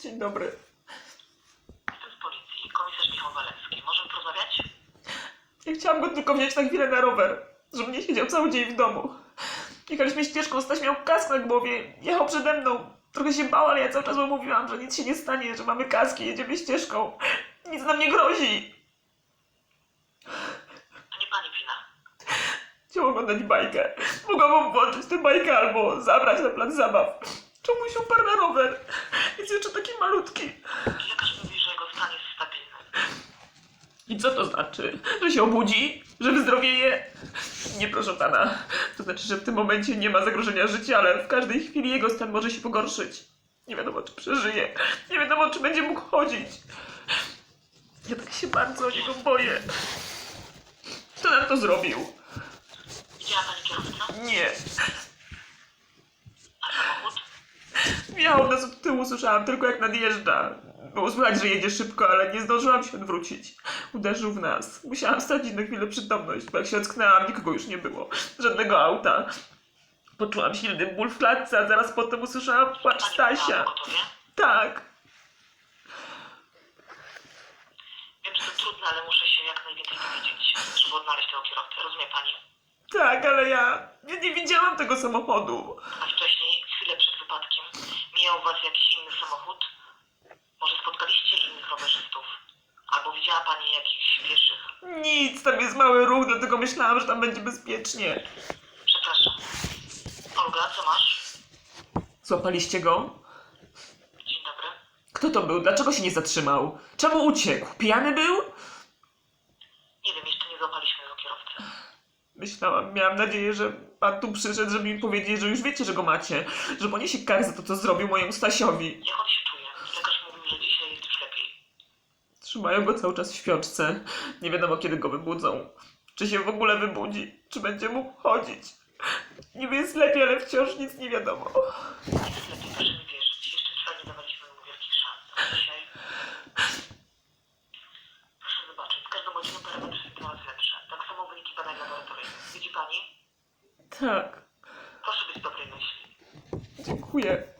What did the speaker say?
Dzień dobry. Jestem z policji, komisarz Michał Walewski. Możemy porozmawiać? Ja chciałam go tylko wziąć na chwilę na rower, żeby nie siedział cały dzień w domu. Jechaliśmy ścieżką, Staś miał kask na głowie, jechał przede mną. Trochę się bał, ale ja cały czas mu mówiłam, że nic się nie stanie, że mamy kaski, jedziemy ścieżką. Nic nam nie grozi. To nie pani wina. Chciał oglądać bajkę. Mogłam mu włączyć tę bajkę albo zabrać na plac zabaw. Czemu się uparł na rower? Jest jeszcze taki malutki. Lekarz mówi, że jego stan jest stabilny. I co to znaczy? Że się obudzi? Że wyzdrowieje? Nie proszę pana. To znaczy, że w tym momencie nie ma zagrożenia życia, ale w każdej chwili jego stan może się pogorszyć. Nie wiadomo, czy przeżyje. Nie wiadomo, czy będzie mógł chodzić. Ja tak się bardzo o niego boję. Kto nam to zrobił? Widziała pani kierowcę? Nie. A samochód? Miał nas od tyłu, słyszałam tylko jak nadjeżdża. Było słychać, że jedzie szybko, ale nie zdążyłam się odwrócić. Uderzył w nas. Musiałam stracić na chwilę przytomność, bo jak się ocknęłam, nikogo już nie było. Żadnego auta. Poczułam silny ból w klatce, a zaraz potem usłyszałam płacz Stasia. Tak. Wiem, że to trudne, ale muszę się jak najwięcej dowiedzieć, żeby odnaleźć tego kierowcę. Rozumie pani? Tak, ale ja, ja nie widziałam tego samochodu. Was jakiś inny samochód? Może spotkaliście innych rowerzystów? Albo widziała pani jakichś pieszych? Nic, tam jest mały ruch, dlatego myślałam, że tam będzie bezpiecznie. Przepraszam. Olga, co masz? Złapaliście go? Dzień dobry. Kto to był? Dlaczego się nie zatrzymał? Czemu uciekł? Pijany był? Nie wiem, jeszcze nie złapaliśmy tego kierowcy. Myślałam, miałam nadzieję, że pan tu przyszedł, żeby mi powiedzieć, że już wiecie, że go macie. Że poniesie karę za to, co zrobił mojemu Stasiowi. Jak on się czuje? Lekarz mówił, że dzisiaj jest już lepiej. Trzymają go cały czas w śpiączce. Nie wiadomo, kiedy go wybudzą. Czy się w ogóle wybudzi? Czy będzie mógł chodzić? Niby jest lepiej, ale wciąż nic nie wiadomo. Jest lepiej, proszę mi wierzyć. Jeszcze wczoraj nie dawaliśmy mu wielkich szans. A dzisiaj... Proszę zobaczyć, z każdą godziną parametry są coraz lepsze. Tak wyniki badań laboratoryjnych. Widzi pani? Tak, Proszę być dobrej myśli. dziękuję.